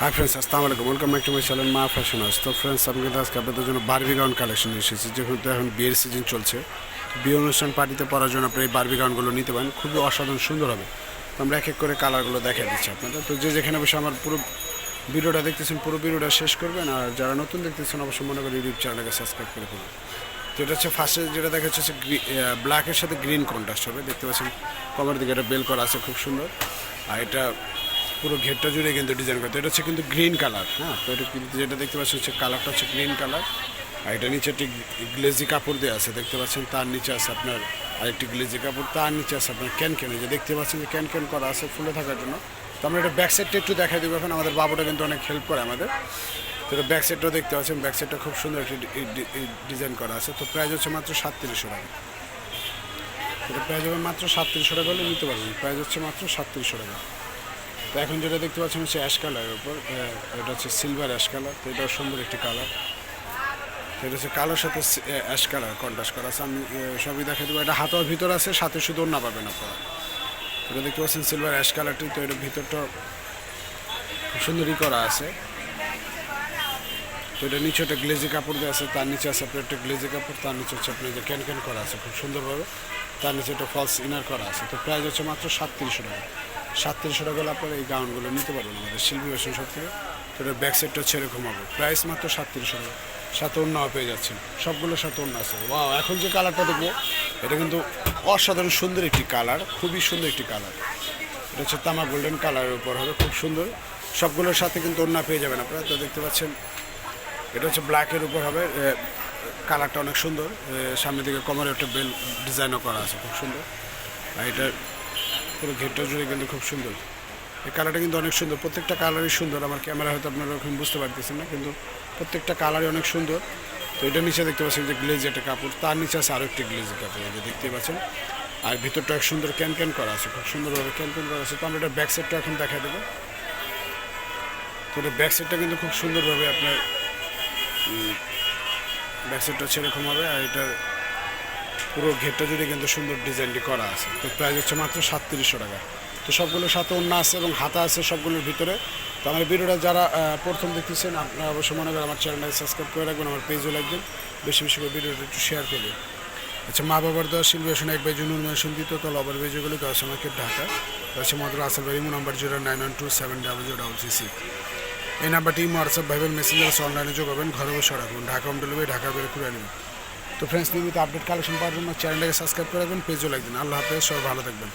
High friends আসসালামু আলাইকুম welcome back to my channel Ma fashion house তো friends আমি কিন্তু আজকে আপনাদের জন্য বারবি গাউন কালেকশন এসেছি। যেহেতু এখন বিয়ের সিজন চলছে, বিয়ে অনুষ্ঠান পার্টিতে পরার জন্য আপনি এই বারবি গাউনগুলো নিতে পারেন। খুবই অসাধারণ, সুন্দর হবে। তো আমরা এক এক করে কালারগুলো দেখা দিচ্ছি আপনাদের। তো যে যেখানে বসে আমার পুরো ভিডিওটা দেখতেছেন, পুরো ভিডিওটা শেষ করবেন। আর যারা নতুন দেখতেছেন, অবশ্যই মনে করি ইউটিউব চ্যানেলটাকে সাবস্ক্রাইব করে ফেলুন। তো এটা হচ্ছে ফার্স্টে যেটা দেখা যাচ্ছে ব্ল্যাকের সাথে গ্রিন কন্ট্রাস্ট হবে। দেখতে পাচ্ছেন কমার দিকে একটা বেল করা আছে, খুব সুন্দর। আর এটা পুরো ঘেরটা জুড়ে কিন্তু ডিজাইন করতে এটা হচ্ছে কিন্তু গ্রিন কালার হ্যাঁ? তো এটা কিন্তু যেটা দেখতে পাচ্ছেন হচ্ছে কালারটা হচ্ছে গ্রিন কালার আর এটা নিচে একটি গ্লেজি কাপড় দেওয়া আছে, দেখতে পাচ্ছেন? তার নিচে আছে আপনার আরেকটি গ্লেজি কাপড়, তার নিচে আছে আপনার ক্যান ক্যান যে দেখতে পাচ্ছেন যে ক্যান ক্যান করা আছে ফুলে থাকার জন্য। তো আমরা এটা ব্যাক সাইডটা একটু দেখাই দেবো এখন, আমাদের বাবুটা কিন্তু অনেক হেল্প করে আমাদের। তো এটা ব্যাক সাইডটাও দেখতে পাচ্ছেন ব্যাক সাইডটা খুব সুন্দর একটি ডিজাইন করা আছে। তো প্রাইস হচ্ছে মাত্র সাতত্রিশশো টাকা। এটা প্রাইস হবে মাত্র সাতত্রিশশো টাকা হলে নিতে পারবেন। প্রাইস হচ্ছে মাত্র সাতত্রিশশো টাকা। তো এখন যেটা দেখতে পাচ্ছেন হচ্ছে অ্যাশ কালারের উপর এটা হচ্ছে সিলভার অ্যাশ কালার তো এটাও সুন্দর একটি কালার এটা হচ্ছে কালোর সাথে অ্যাশ কালার কন্ট্রাস্ট করা আছে। আমি সবই দেখা দেবো। এটা হাতের ভিতর আছে, সাথে শুধু না পাবেন আপনারা। এটা দেখতে পাচ্ছেন সিলভার অ্যাশ কালারটি তো এটার ভিতরটা খুব সুন্দরই করা আছে। তো এটা নিচে একটা গ্লেজি কাপড় দেওয়া আছে, তার নিচে আছে আপনার একটা গ্লেজি কাপড়, তার নিচে হচ্ছে আপনার যে ক্যান ক্যান করা আছে খুব সুন্দরভাবে। তার নিচে একটা ফলস ইনার করা আছে, তো প্রাইস হচ্ছে মাত্র সাতত্রিশশো টাকা। সাতত্রিশশো টাকা হলে আপনারা এই গাউনগুলো নিতে পারবেন আমাদের শিল্পী ফ্যাশন সব থেকে। তো এটা ব্যাক সাইডটা হচ্ছে হবে। প্রাইস মাত্র সাতত্রিশশো টাকা। সাথে অন্যও পেয়ে যাচ্ছেন। সবগুলোর সাথে অন্য আছে। ওয়াও এখন যে কালারটা দেখব, এটা কিন্তু অসাধারণ সুন্দর একটি কালার খুবই সুন্দর একটি কালার এটা হচ্ছে তামা গোল্ডেন কালারের উপর হবে, খুব সুন্দর। সবগুলোর সাথে কিন্তু অন্য পেয়ে যাবেন আপনারা। তো দেখতে পাচ্ছেন, এটা হচ্ছে ব্ল্যাকের উপর হবে। কালারটা অনেক সুন্দর। সামনের দিকে কমারে একটা বেল ডিজাইনও করা আছে, খুব সুন্দর। আর এটা পুরো ঘেরটা জুড়ে কিন্তু খুব সুন্দর। এই কালারটা কিন্তু অনেক সুন্দর। প্রত্যেকটা কালারই সুন্দর। আমার ক্যামেরা হয়তো আপনারা ওরকম বুঝতে পারতেছেন না, কিন্তু প্রত্যেকটা কালারই অনেক সুন্দর। তো এটা নিচে দেখতে পাচ্ছেন যে গ্লেজ একটা কাপড়। তার নিচে আছে আরও একটি গ্লেজ কাপড় যে দেখতে পাচ্ছেন। আর ভিতরটা সুন্দর ক্যান ক্যান করা আছে, খুব সুন্দরভাবে ক্যান ক্যান করা আছে। তো আমরা এটা ব্যাক সাইডটা এখন দেখা দেবো। তো এটা ব্যাক সাইডটা কিন্তু খুব সুন্দরভাবে আপনার ব্যাক সাইডটা সেরকম হবে আর এটার পুরো ঘেরটা জুড়ে কিন্তু সুন্দর ডিজাইনটি করা আছে। তো প্রাইস হচ্ছে মাত্র সাতত্রিশশো টাকা। তো সবগুলোর সাথে অন্য আছে এবং হাতা আছে সবগুলোর ভিতরে। তো আমার ভিডিওটা যারা প্রথম দেখতেছেন, আপনারা অবশ্যই মনে করেন আমার চ্যানেলটাকে সাবস্ক্রাইব করে রাখবেন, আমার পেজও লাগবেন বেশি বেশি করে ভিডিওটা একটু শেয়ার করবেন আচ্ছা মা বাবার দেওয়া শিল্পেশন এক বাইজন উন্নয়ন দিত তো লবার বেজগুলো দশ মার্কেট ঢাকা। হচ্ছে মধুর আসলবাড়ি number zero nine one two seven double zero double three six. এই নাম্বারটি হোয়াটসঅ্যাপ ভাইবেল মেসেঞ্জার অনলাইনে যোগাবেন ঘরে বসে রাখুন। ঢাকা হোম ডেলিভারি ঢাকা বের করে নেবেন। তো ফ্রেন্ডস নিয়মিত আপডেট কালেকশন পাওয়ার জন্য চ্যানেলটাকে সাবস্ক্রাইব করে রাখবেন পেজও লাগবেন আল্লাহ হাফেজ, সবাই ভালো থাকবেন।